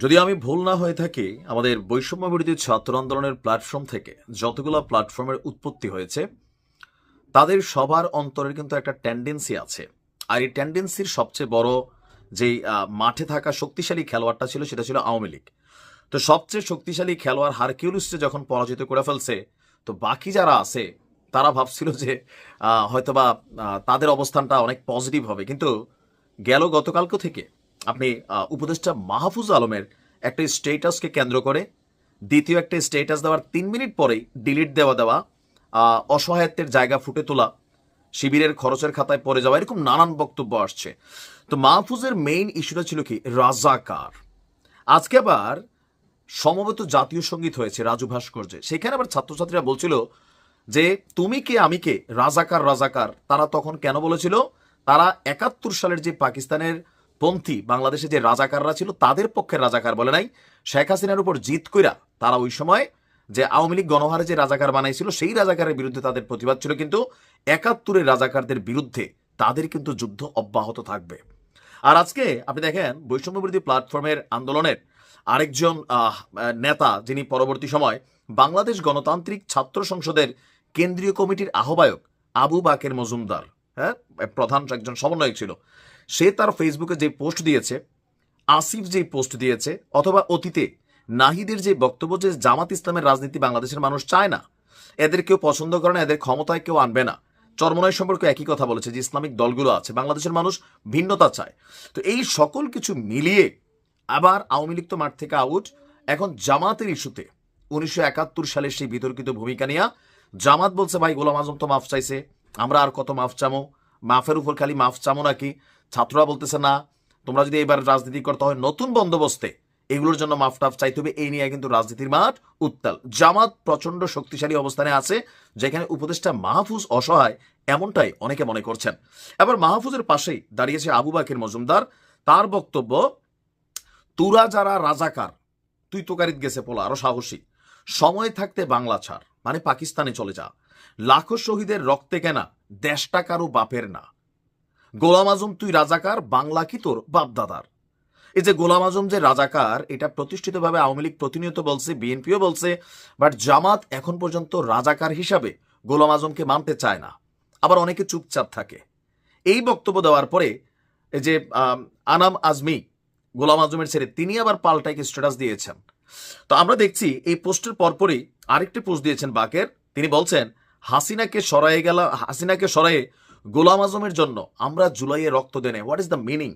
যদি আমি ভুল না হয়ে থাকি, আমাদের বৈষম্য বিরোধী ছাত্র আন্দোলনের প্ল্যাটফর্ম থেকে যতগুলো প্ল্যাটফর্মের উৎপত্তি হয়েছে, তাদের সবার অন্তরের কিন্তু একটা টেন্ডেন্সি আছে। আর এই টেন্ডেন্সির সবচেয়ে বড় যেই মাঠে থাকা শক্তিশালী খেলোয়াড়টা ছিল সেটা ছিল আওয়ামী লীগ। তো সবচেয়ে শক্তিশালী খেলোয়াড় হারকিউলিসকে যখন পরাজিত করে ফেলছে, তো বাকি যারা আছে, তারা ভাবছিল যে হয়তোবা তাদের অবস্থানটা অনেক পজিটিভ হবে। কিন্তু গেল গতকালকে থেকে আপনি উপদেষ্টা মাহফুজ আলমের একটা স্টেটাসকে কেন্দ্র করে দ্বিতীয় একটা স্টেটাস দেওয়ার তিন মিনিট পরেই ডিলিট দেওয়া দেওয়া অসহায়ত্বের জায়গা ফুটে তোলা, শিবিরের খরচের খাতায় পড়ে যাওয়া, এরকম নানান বক্তব্য আসছে। তো মাহফুজের মেইন ইস্যুটা ছিল কি? রাজাকার। আজকে আবার সমবেত জাতীয় সংগীত হয়েছে রাজু ভাস্কর্যে। সেখানে আবার ছাত্রছাত্রীরা বলছিল যে, তুমি কে, আমি কে? রাজাকার রাজাকার। তারা তখন কেন বলেছিল? তারা একাত্তর সালের যে পাকিস্তানের পন্থী বাংলাদেশে যে রাজাকাররা ছিল, তাদের পক্ষে রাজাকার বলে নাই। শেখ হাসিনার উপর জিত কইরা তারা ওই সময় যে আওয়ামী লীগ গণহারে যে রাজাকার বানাইছিল, সেই রাজাকারের বিরুদ্ধে তাদের প্রতিবাদ ছিল। কিন্তু একাত্তরের রাজাকারদের বিরুদ্ধে তাদের কিন্তু যুদ্ধ অব্যাহত থাকবে। আর আজকে আপনি দেখেন বৈষম্য বিরোধী প্ল্যাটফর্মের আন্দোলনের আরেকজন নেতা যিনি পরবর্তী সময় বাংলাদেশ গণতান্ত্রিক ছাত্র সংসদের কেন্দ্রীয় কমিটির আহ্বায়ক আবু বাকের মজুমদার হ্যাঁ প্রধান একজন সমন্বয়ক ছিল। সে তার ফেসবুকে যে পোস্ট দিয়েছে, আসিফ যে পোস্ট দিয়েছে, অথবা অতীতে নাহিদের যে বক্তব্য যে জামাত ইসলামের রাজনীতি বাংলাদেশের মানুষ চায় না, এদের কেউ পছন্দ করে না, এদের ক্ষমতায় কেউ আনবে না। চরমনয় সম্পর্কে একই কথা বলেছে যে ইসলামিক দলগুলো আছে, বাংলাদেশের মানুষ ভিন্নতা চায়। তো এই সকল কিছু মিলিয়ে আবার আওয়ামী লীগ তো মাঠ থেকে আউট এখন জামাতের ইস্যুতে উনিশশো একাত্তর সালের সেই বিতর্কিত ভূমিকা নিয়ে জামাত বলছে, ভাই, গোলাম আজম তো মাফ চাইছে, আমরা আর কত মাফ চামো? মাফের উপর খালি মাফ চামো নাকি? ছাত্ররা বলতেছে, না, তোমরা যদি এবার রাজনীতি করতে হয় নতুন বন্দোবস্তে এগুলোর জন্য মাফ টাফ চাইতে হবে। এই নিয়ে কিন্তু রাজনীতির মাঠ উত্তাল। জামাত প্রচণ্ড শক্তিশালী অবস্থানে আছে, যেখানে উপদেষ্টা মাহফুজ অসহায়, এমনটাই অনেকে মনে করছেন। এবার মাহফুজের পাশেই দাঁড়িয়েছে আবু বাকের মজুমদার। তার বক্তব্য, তুরা যারা রাজাকার, তুই তোকারিত গেছে পোলা, আরও সাহসী। সময় থাকতে বাংলা ছাড় মানে পাকিস্তানে চলে যা। লাখো শহীদের রক্তে কেনা দেশটা কারও বাপের না। গোলাম আজম তুই রাজাকার, বাংলা কি তোর বাপদাদার? এই যে গোলাম আজম যে রাজাকার, এটা প্রতিষ্ঠিতভাবে আওয়ামী লীগ প্রতিনিয়ত বলছে, বিএনপিও বলছে, বাট জামাত এখন পর্যন্ত রাজাকার হিসাবে গোলাম আজমকে মানতে চায় না। আবার অনেকে চুপচাপ থাকে। এই বক্তব্য দেওয়ার পরে এই যে আনাম আজমি, গোলাম আজমের ছেড়ে তিনি আবার পাল্টাইকে স্ট্যাটাস দিয়েছেন। তো আমরা দেখছি এই পোস্টের পরপরই আরেকটি পোস্ট দিয়েছেন বাকের। তিনি বলছেন হাসিনাকে সরায়ে গেল, হাসিনাকে সরায়ে গোলাম আজমের জন্য আমরা জুলাইয়ে রক্ত দেনে। হোয়াট ইজ দ্য মিনিং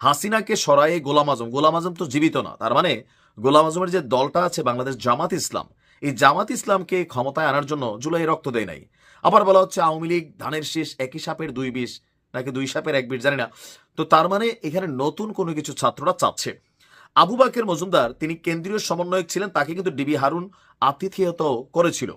হাসিনাকে সরায়ে গোলাম আজম। গোলাম আজম তো জীবিত না। তার মানে গোলাম আজমের যে দলটা আছে বাংলাদেশ জামাত ইসলাম, এই জামাত ইসলামকে ক্ষমতায় আনার জন্য জুলাই রক্ত দেয় নাই। আবার বলা হচ্ছে আওয়ামী লীগ ধানের শীষ একই সাপের দুই বিষ, নাকি দুই সাপের এক বিষ, জানি না। তো তার মানে এখানে নতুন কোনো কিছু ছাত্ররা চাচ্ছে। আবু বাকের মজুমদার, তিনি কেন্দ্রীয় সমন্বয়ক ছিলেন, তাকে কিন্তু ডিবি হারুন আতিথেয়ত করেছিল।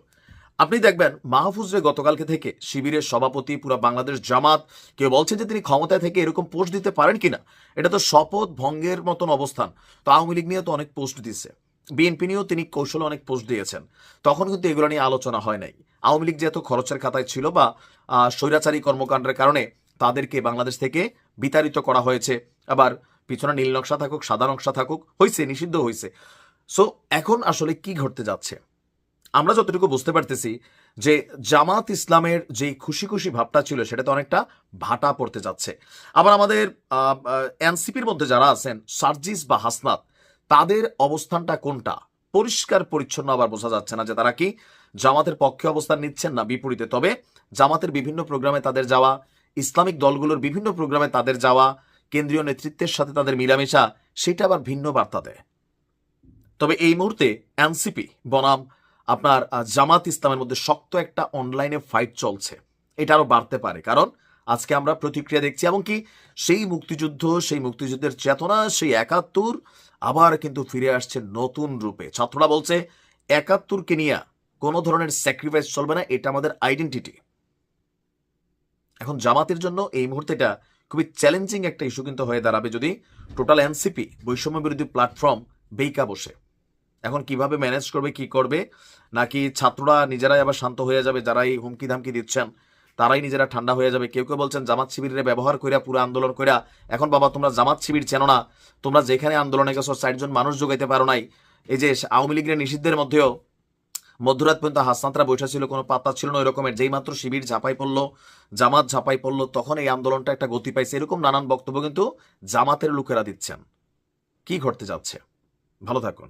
আপনি দেখবেন মাহফুজরে গতকালকে থেকে শিবিরের সভাপতি পুরা বাংলাদেশ জামাত কেউ বলছেন যে তিনি ক্ষমতায় থেকে এরকম পোস্ট দিতে পারেন কিনা? এটা তো শপথ ভঙ্গের মতন অবস্থান। তো আওয়ামী লীগ নিয়ে তো অনেক পোস্ট দিচ্ছে। বিএনপি নিয়েও তিনি কৌশলে অনেক পোস্ট দিয়েছেন। তখন কিন্তু এগুলো নিয়ে আলোচনা হয় নাই। আওয়ামী লীগ যেহেতু খরচের খাতায় ছিল বা স্বৈরাচারী কর্মকাণ্ডের কারণে তাদেরকে বাংলাদেশ থেকে বিতাড়িত করা হয়েছে, আবার পিছনে নীল নকশা থাকুক, সাদা নকশা থাকুক হয়েছে নিষিদ্ধ হয়েছে সো এখন আসলে কি ঘটতে যাচ্ছে? আমরা যতটুকু বুঝতে পারতেছি যে জামাত ইসলামের যে খুশি খুশি ভাবটা ছিল, সেটা তো অনেকটা ভাটা পড়তে যাচ্ছে। আবার আমাদের এনসিপির মধ্যে যারা আছেন, সার্জিস বা হাসনাত, তাদের অবস্থানটা কোনটা? পরিষ্কার পরিচ্ছন্ন আবার বোঝা যাচ্ছে না যে তারা কি জামাতের পক্ষে অবস্থান নিচ্ছেন না বিপরীতে। তবে জামাতের বিভিন্ন প্রোগ্রামে তাদের যাওয়া, ইসলামিক দলগুলোর বিভিন্ন প্রোগ্রামে তাদের যাওয়া, কেন্দ্রীয় নেতৃত্বের সাথে তাদের মিলামেশা, সেটা আবার ভিন্ন বার্তা দেয়। তবে এই মুহূর্তে এনসিপি, বনাম আপনার জামাত ইসলামের মধ্যে শক্ত একটা অনলাইনে ফাইট চলছে। এটা আরও বাড়তে পারে। কারণ আজকে আমরা প্রতিক্রিয়া দেখছি এবং কি সেই মুক্তিযুদ্ধ, সেই মুক্তিযুদ্ধের চেতনা, সেই একাত্তর আবার কিন্তু ফিরে আসছে নতুন রূপে। ছাত্ররা বলছে, একাত্তরকে নিয়ে কোনো ধরনের স্যাক্রিফাইস চলবে না, এটা আমাদের আইডেন্টিটি এখন জামাতের জন্য এই মুহূর্তে এটা খুবই চ্যালেঞ্জিং একটা ইস্যু কিন্তু হয়ে দাঁড়াবে যদি টোটাল এনসিপি বৈষম্য বিরোধী প্ল্যাটফর্ম বেইকা বসে। এখন কীভাবে ম্যানেজ করবে, কি করবে? নাকি ছাত্ররা নিজেরাই আবার শান্ত হয়ে যাবে যারা এই হুমকি ধামকি দিচ্ছেন, তারাই নিজেরা ঠান্ডা হয়ে যাবে? কেউ কেউ বলছেন, জামাত শিবিরে ব্যবহার কইরা, পুরো আন্দোলন কইরা, এখন বাবা তোমরা জামাত শিবির চেনো না। তোমরা যেখানে আন্দোলনে গেছো চারজন মানুষ যোগাইতে পারো নাই। এই যে আওয়ামী লীগের নিষিদ্ধের মধ্যেও মধ্যরাত পর্যন্ত হাসনাতরা বৈঠা ছিল, কোনো পাত্তা ছিল না ওই রকমের যেই মাত্র শিবির ঝাঁপাই পড়ল, জামাত ঝাঁপাই পড়ল, তখন এই আন্দোলনটা একটা গতি পাইছে। এরকম নানান বক্তব্য কিন্তু জামাতের লোকেরা দিচ্ছেন। কি ঘটতে যাচ্ছে? ভালো থাকুন।